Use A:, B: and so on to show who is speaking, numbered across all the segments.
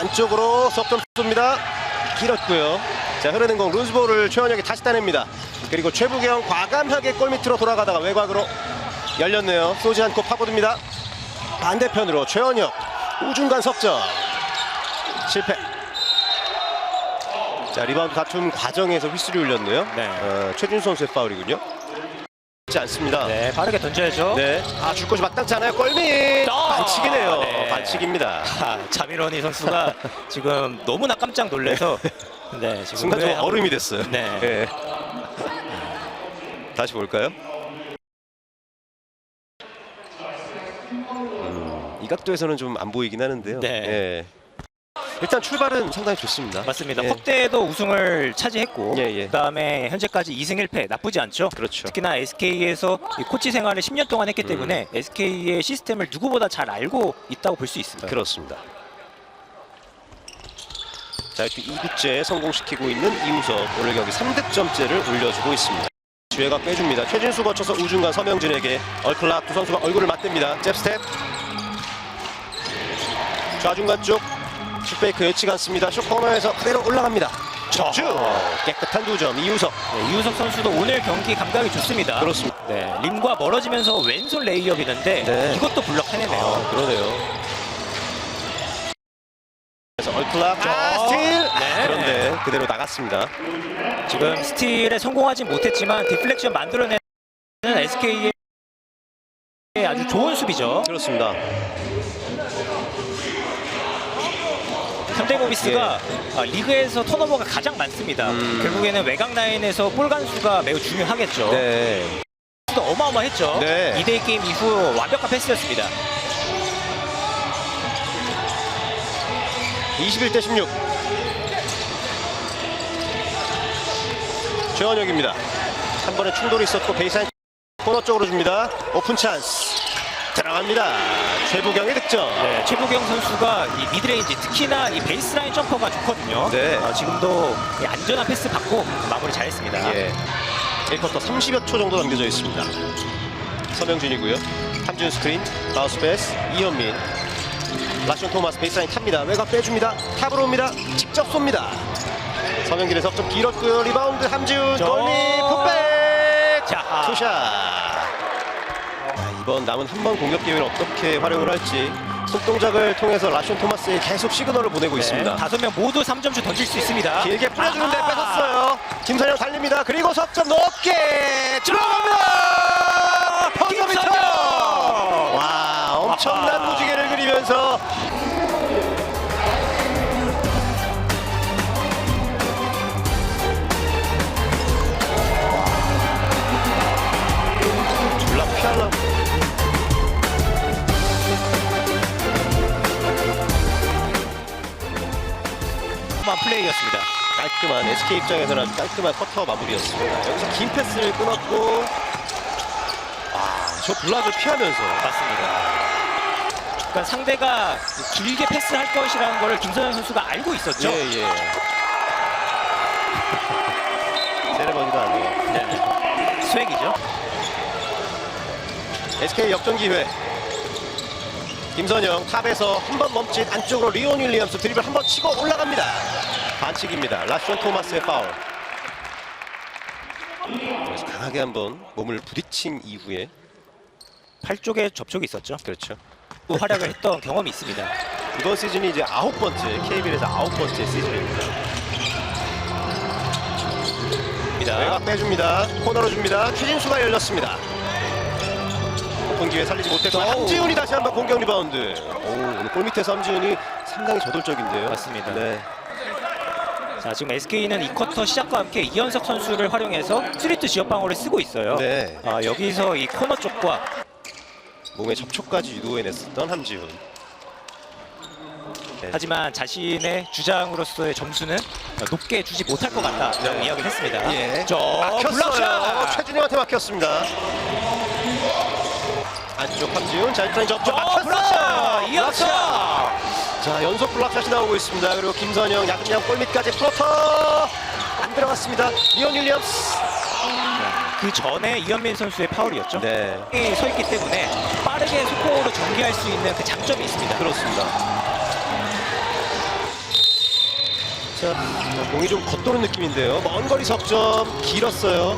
A: 안쪽으로 석점 쏩니다. 길었고요. 자 흐르는 공 루즈볼을 최원혁이 다시 따냅니다. 그리고 최부경 과감하게 골 밑으로 돌아가다가 외곽으로 열렸네요. 쏘지 않고 파고듭니다. 반대편으로 최원혁 우중간 석점 실패. 자 리바운드 다툼 과정에서 휘슬이 울렸네요.
B: 네.
A: 어, 최준 선수의 파울이군요. 지 않습니다.
B: 네, 빠르게 던져야죠.
A: 네. 아, 줄 것이 마땅치 않아요. 골밑!
B: 아,
A: 반칙이네요.
B: 네.
A: 반칙입니다.
B: 아, 자미로니 선수가 지금 너무나 깜짝 놀라서 네, 지금
A: 순간적으로
B: 왜
A: 얼음이 됐어요.
B: 네.
A: 예. 다시 볼까요? 음, 이 각도에서는 좀 안 보이긴 하는데요.
B: 네.
A: 예. 일단 출발은 상당히 좋습니다.
B: 맞습니다.
A: 예.
B: 확대도 우승을 차지했고
A: 예, 예.
B: 그다음에 현재까지 2승 1패 나쁘지 않죠.
A: 그렇죠.
B: 특히나 SK에서 코치 생활을 10년 동안 했기
A: 음.
B: 때문에 SK의 시스템을 누구보다 잘 알고 있다고 볼 수 있습니다.
A: 그렇습니다. 자, 이렇게 2구째 성공시키고 있는 이우석 오늘 경기 3득점째를 올려주고 있습니다. 주혜가 빼줍니다. 최진수 거쳐서 우중간 서명진에게 얼클락 두 선수가 얼굴을 맞댑니다. 잽스텝 좌중간 쪽 슛페이크 예측 않습니다. 슛 코너에서 그대로 올라갑니다. 쭉 깨끗한 두점 이우석
B: 네, 이우석 선수도 오늘 경기 감각이 좋습니다.
A: 그렇습니다.
B: 네, 림과 멀어지면서 왼손 레이업이는데
A: 네.
B: 이것도 블럭 해내네요.
A: 아, 그러네요. 그래서 얼클락 아,
B: 저-
A: 스틸
B: 네.
A: 아, 그런데 그대로 나갔습니다.
B: 지금 스틸에 성공하진 못했지만 디플렉션 만들어내는 SK의 아주 좋은 수비죠.
A: 그렇습니다.
B: 현대모비스가 아, 리그에서 턴오버가 가장 많습니다.
A: 음.
B: 결국에는 외곽 라인에서 볼 간수가 매우 중요하겠죠.
A: 네.
B: 또 어마어마했죠.
A: 네.
B: 2대2 게임 이후 완벽한 패스였습니다.
A: 21대 16. 최원혁입니다. 한 번에 충돌이 있었고 베이스라인 코너 쪽으로 줍니다. 오픈 찬스. 들어갑니다. 최부경의 득점.
B: 네, 최부경 선수가 이 미드레인지 특히나 이 베이스라인 점퍼가 좋거든요.
A: 네.
B: 어, 지금도 이 안전한 패스 받고 마무리 잘했습니다.
A: 예. 1쿼터 30여 초 정도 남겨져 있습니다. 서명준이고요. 함준 스크린, 바우스 패스, 이현민. 라션 토마스 베이스라인 탑니다. 외곽 빼줍니다. 탑으로 옵니다. 직접 쏩니다. 서명진의 석점 길었고요. 리바운드 함지훈
B: 저-
A: 골밑 풋백.
B: 자.
A: 투샷. 아, 이번 남은 한 번 공격 기회를 어떻게 활용을 할지 손동작을 통해서 라션 토마스에 계속 시그널을 보내고
B: 네,
A: 있습니다.
B: 다섯 명 모두 3점슛 던질 수 있습니다.
A: 길게 뿌려주는데
B: 아하.
A: 뺏었어요. 김선영 달립니다. 그리고 석점 높게 들어갑니다.
B: 김선영!
A: 와 엄청난. 무지개를 그리면서
B: 한 플레이였습니다.
A: 깔끔한 SK 입장에서는 아주 깔끔한 커터 마무리였습니다. 여기서 긴 패스를 끊었고 아저 블락을 피하면서
B: 맞습니다. 그러니까 상대가 길게 패스할 것이라는 걸 김선영 선수가 알고 있었죠.
A: 예, 예. 세레머니도 아니에요.
B: 네. 스웩이죠.
A: SK 역전 기회. 김선영 탑에서 한 번 멈칫 안쪽으로 리온 윌리엄스 드리블 한번 치고 올라갑니다. 반칙입니다. 라션 토마스의 파울. 그래서 강하게 한번 몸을 부딪힌 이후에
B: 팔 쪽에 접촉이 있었죠.
A: 그렇죠.
B: 또 활약을 했던 경험이 있습니다.
A: 이번 시즌이 이제 아홉 번째 KBL에서 아홉 번째 시즌입니다. 외곽 빼줍니다. 코너로 줍니다. 최진수가 열렸습니다. 오픈 기회 살리지 못했고. 함지훈이 다시 한번 공격 리바운드. 오, 오늘 골 밑에서 함지훈이 상당히 저돌적인데요.
B: 맞습니다.
A: 네.
B: 자 지금 SK는 이 쿼터 시작과 함께 이현석 선수를 활용해서 스리트 지역 방어를 쓰고 있어요.
A: 네.
B: 아, 여기서 이 코너 쪽과
A: 몸에 접촉까지 유도해냈었던 함지훈. 네.
B: 하지만 자신의 주장으로서의 점수는 높게 주지 못할 것 같다라고
A: 네.
B: 이야기를 했습니다.
A: 예.
B: 저
A: 막혔어요.
B: 블락샷!
A: 최준영한테 막혔습니다. 안쪽 함지훈 자 일단 접촉
B: 저
A: 막혔어요.
B: 블락샷! 이현석!
A: 자 연속 블락샷이 나오고 있습니다. 그리고 김선영 야금양 골밑까지 플로터 안 들어갔습니다. 리온 윌리엄스.
B: 그 전에 이현민 선수의 파울이었죠. 네이서 있기 때문에 빠르게 속도로 전개할 수 있는 그 장점이 있습니다.
A: 그렇습니다. 자, 어, 공이 좀 겉도는 느낌인데요. 먼 거리 석점 길었어요.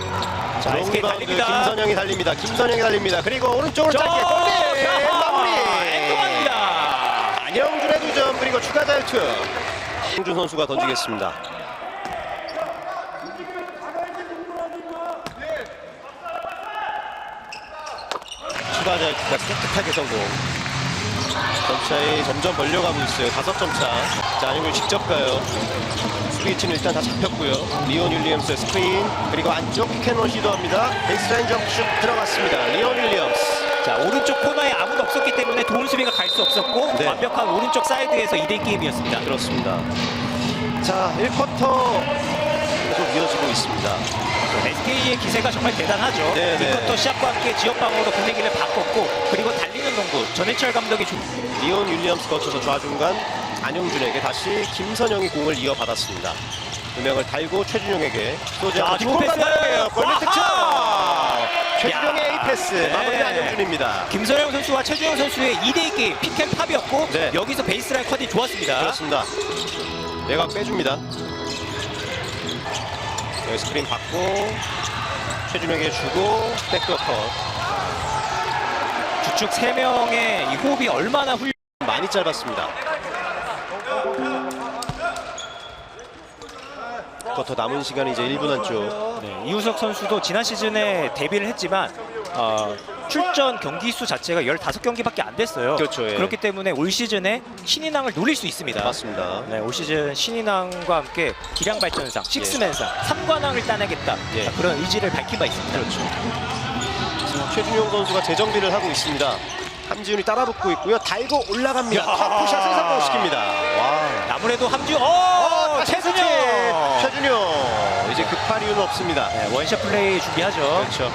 A: 자, 롱
B: SK
A: 리바운드
B: 달립니다.
A: 김선영이 달립니다. 김선영이 달립니다. 그리고 오른쪽으로 짧게 골밑 그리고 추가 자유투. 홍준 선수가 던지겠습니다. 추가 자유투가 깨끗하게 성공. 점차이 점점 벌려가고 있어요. 다섯 점 차. 자, 안영준 직접 가요. 수비팀 일단 다 잡혔고요. 리온 윌리엄스의 스크린 그리고 안쪽 피켄롤 시도합니다. 베이스라인 점슛 들어갔습니다. 리온 윌리엄스.
B: 자 오른쪽 코너에 아무도 없었기 때문에 도움 수비가 갈 수 없었고
A: 네.
B: 완벽한 오른쪽 사이드에서 2대 게임이었습니다.
A: 그렇습니다. 자, 1쿼터 계속 이어지고 있습니다.
B: SK의 기세가 정말 대단하죠.
A: 네, 네.
B: 이것도 시합과 함께 지역방으로 분위기를 바꿨고 그리고 달리는 농구 전해철 감독이 좀
A: 리온 윌리엄스 거쳐서 좌중간 안영준에게 다시 김선영이 공을 이어받았습니다. 두 명을 달고 최준용에게 쏘지
B: 자,
A: 않고 뒷공간
B: 패스!
A: 날아가요. 골밑 득점!
B: 아하!
A: 최준용의
B: 야.
A: A 패스
B: 네.
A: 마무리는 안영준입니다.
B: 김선영 선수와 최주영 선수의 2대2 게임 픽앤팝이었고
A: 네.
B: 여기서 베이스라인 컷이 좋았습니다.
A: 그렇습니다. 외곽 빼줍니다. 여기 스크린 받고 최준용에게 주고 백도어 컷
B: 주축 3명의 이 호흡이 얼마나 훌륭
A: 많이 짧았습니다. 쿼터 남은 시간이 이제 1분 안쪽.
B: 네, 이우석 선수도 지난 시즌에 데뷔를 했지만 어, 출전 경기 수 자체가 15경기밖에 안 됐어요.
A: 그렇죠, 예.
B: 그렇기 때문에 올 시즌에 신인왕을 노릴 수 있습니다.
A: 맞습니다.
B: 네, 올 시즌 신인왕과 함께 기량 발전상, 식스맨상, 삼관왕을 따내겠다
A: 예.
B: 자, 그런 의지를 밝힌 바 있습니다.
A: 그렇죠. 지금 최준용 선수가 재정비를 하고 있습니다. 함지훈이 따라붙고 있고요. 달고 올라갑니다.
B: 야.
A: 터프샷을 성공시킵니다. 와.
B: 아무래도 함주, 어,
A: 어, 다시
B: 최준영,
A: 스틸. 최준용. 이제 급할 이유는 없습니다.
B: 네, 원샷 플레이 준비하죠.
A: 그렇죠.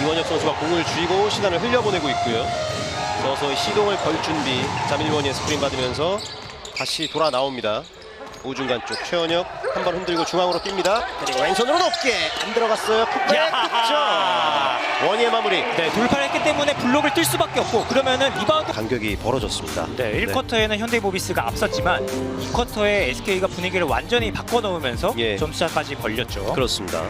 A: 이원혁 선수가 공을 쥐고 시간을 흘려보내고 있고요. 서서히 시동을 걸 준비. 자밀원의 스크린 받으면서 다시 돌아 나옵니다. 우중간 쪽 최원혁 한 번 흔들고 중앙으로 뜁니다. 그리고 왼손으로 높게 안 들어갔어요. 풋백 득점. 원희의 마무리.
B: 네, 돌파를 했기 때문에 블록을 뛸 수밖에 없고 그러면은 리바운드
A: 간격이 벌어졌습니다.
B: 네, 1쿼터에는 현대모비스가 앞섰지만 2쿼터에 SK가 분위기를 완전히 바꿔놓으면서
A: 예.
B: 점수차까지 벌렸죠.
A: 그렇습니다.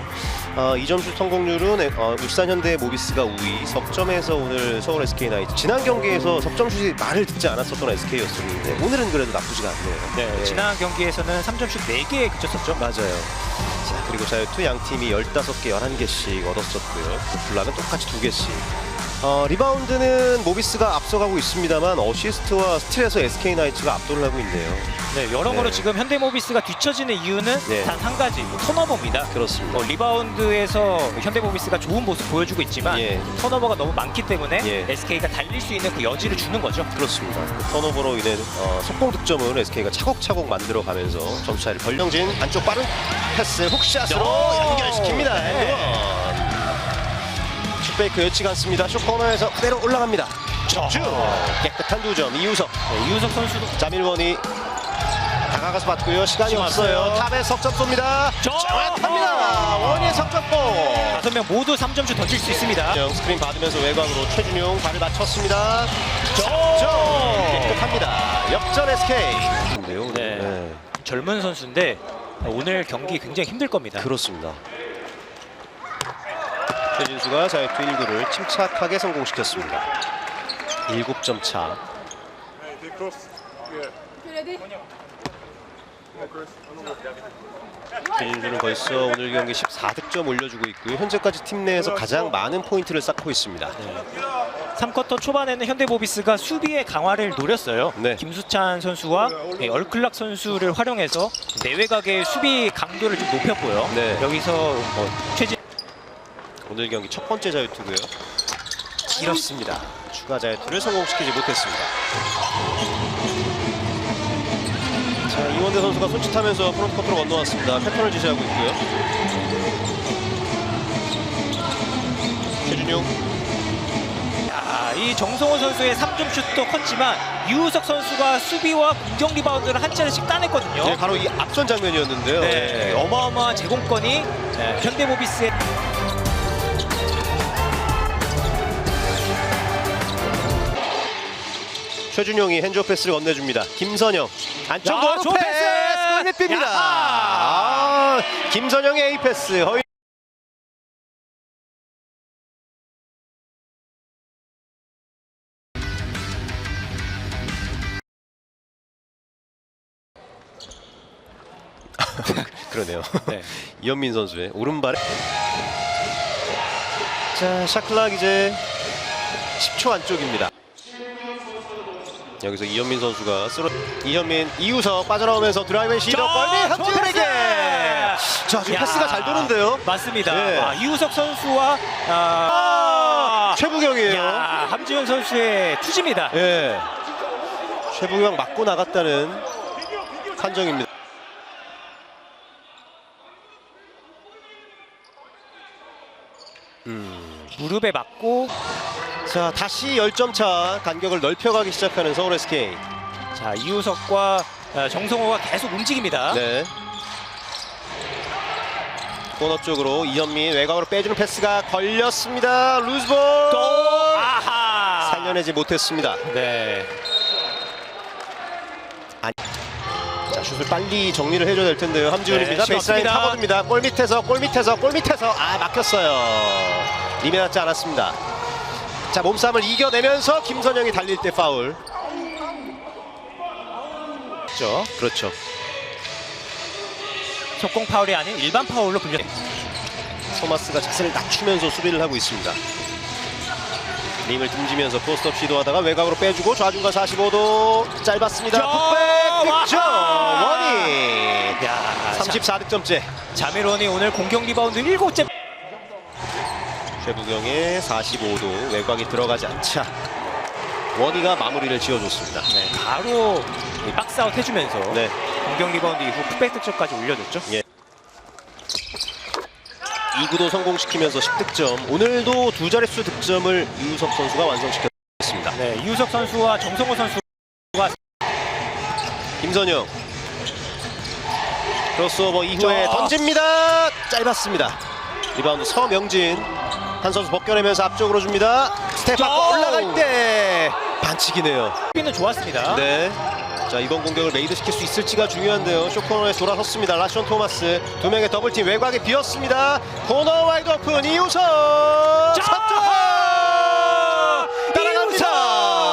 A: 어, 2점슛 성공률은 어, 울산 현대 모비스가 우위. 석점에서 오늘 서울 SK 나이츠 지난 경기에서 석점슛이 말을 듣지 않았었던 SK였었는데 오늘은 그래도 나쁘지가 않네요.
B: 네,
A: 예.
B: 지난 경기에서는 3점슛 4개에 그쳤었죠.
A: 맞아요. 자 그리고 자유투 양 팀이 15개, 11개씩 얻었었고요. 블락은 똑같이 2개씩. 어, 리바운드는 모비스가 앞서가고 있습니다만 어시스트와 스틸에서 SK 나이츠가 압도를 하고 있네요.
B: 네, 여러모로
A: 네.
B: 지금 현대모비스가 뒤처지는 이유는
A: 네.
B: 단한 가지, 턴오버입니다.
A: 그렇습니다.
B: 어, 리바운드에서 현대모비스가 좋은 모습 보여주고 있지만
A: 예.
B: 턴오버가 너무 많기 때문에
A: 예.
B: SK가 달릴 수 있는 그 여지를 주는 거죠.
A: 그렇습니다. 그 턴오버로 인해 어, 속공 득점을 SK가 차곡차곡 만들어가면서 점차를 벌령진 안쪽 빠른 패스 훅샷으로 슛페이크 예측 않습니다. 슛코너에서 그대로 올라갑니다. 쭉 깨끗한 두점 이우석
B: 네, 이우석 선수도
A: 자밀원이 다가가서 받고요. 시간이 없어요.
B: 왔어요.
A: 탑에 석점 쏩니다.
B: 저-
A: 정확합니다. 원희의 석점골.
B: 다섯 명 모두 3점슛 던질 수 있습니다.
A: 정 스크린 받으면서 외곽으로 최준용 발을 맞췄습니다.
B: 점!
A: 점 깨끗합니다. 역전 SK. 인데요.
B: 네. 젊은 선수인데 오늘 경기 굉장히 힘들 겁니다.
A: 그렇습니다. 최진수가 자유투 1구를 침착하게 성공시켰습니다. 7점 차. 최진수는 벌써 오늘 경기 14득점 올려주고 있고요. 현재까지 팀 내에서 가장 많은 포인트를 쌓고 있습니다.
B: 3쿼터 초반에는 현대모비스가 수비의 강화를 노렸어요.
A: 네.
B: 김수찬 선수와 네, 얼클락 선수를 활용해서 내외각의 수비 강도를 좀 높였고요.
A: 네.
B: 여기서 뭐 최진
A: 오늘 경기 첫 번째 자유투고요. 길었습니다. 추가 자유투를 성공시키지 못했습니다. 자 이원대 선수가 손짓하면서 프론트커트로 건너왔습니다. 패턴을 지시하고 있고요. 최준용
B: 야, 이 정성호 선수의 3점 슛도 컸지만 유우석 선수가 수비와 공격 리바운드를 한 차례씩 따냈거든요.
A: 네, 바로 이 앞선 장면이었는데요.
B: 네,
A: 네.
B: 어마어마한 제공권이 네, 현대모비스의
A: 최준용이 핸즈업 패스를 건네줍니다. 김선영 안쪽
B: 야, 좋은
A: 패스 뺍니다.
B: 야하!
A: 아, 김선영의 A 패스 허위. 그러네요.
B: 네.
A: 이현민 선수의 오른발에 자 샤클락 이제 10초 안쪽입니다. 여기서 이현민 선수가 쓰러 이현민 이우석 빠져나오면서 드라이브 골밑
B: 좋은
A: 함지훈에게
B: 패스!
A: 자 지금
B: 야,
A: 패스가 잘 도는데요.
B: 맞습니다.
A: 네.
B: 아, 이우석 선수와 아,
A: 아, 최부경이에요.
B: 야, 함지훈 선수의 투지입니다.
A: 예. 최부경 맞고 나갔다는 판정입니다.
B: 무릎에 맞고
A: 자 다시 10점 차 간격을 넓혀가기 시작하는 서울 SK.
B: 자 이우석과 어, 정성호가 계속 움직입니다.
A: 네. 코너 쪽으로 이현민 외곽으로 빼주는 패스가 걸렸습니다. 루즈볼
B: 또 아하.
A: 살려내지 못했습니다.
B: 네.
A: 자 슛을 빨리 정리를 해줘야 될 텐데요. 함지훈입니다.
B: 네,
A: 베이스라인. 파고듭니다. 골 밑에서 골 밑에서 골 밑에서 아 막혔어요. 리메 지 않았습니다. 자 몸싸움을 이겨내면서 김선영이 달릴 때 파울.
B: 그렇죠.
A: 그렇죠.
B: 속공 파울이 아닌 일반 파울로 불려.
A: 토마스가 자세를 낮추면서 수비를 하고 있습니다. 림을 등지면서 포스트업 시도하다가 외곽으로 빼주고 좌중간 45도 짧았습니다.
B: 자,
A: 풋백 득점! 원이
B: 야,
A: 34득점째
B: 자메론이 오늘 공격 리바운드 7째.
A: 최부경의 45도 외곽이 들어가지 않자 원희가 마무리를 지어줬습니다.
B: 네, 바로 이 박스아웃 해주면서
A: 네.
B: 공격 리바운드 이후 풋백 득점까지 올려줬죠.
A: 예. 2구도 성공시키면서 10득점 오늘도 두 자릿수 득점을 이우석 선수가 완성시켰습니다.
B: 네, 이우석 선수와 정성호 선수
A: 김선영 크로스오버 이후에
B: 자.
A: 던집니다 짧았습니다 리바운드 서명진 한 선수 벗겨내면서 앞쪽으로 줍니다 스텝
B: 자.
A: 업 올라갈 때 반칙이네요
B: 수비는 좋았습니다.
A: 네. 자 이번 공격을 메이드 시킬 수 있을지가 중요한데요 쇼코너에 돌아섰습니다 라션 토마스 두 명의 더블팀 외곽에 비었습니다 코너 와이드 오픈 이우석
B: 자.
A: 석점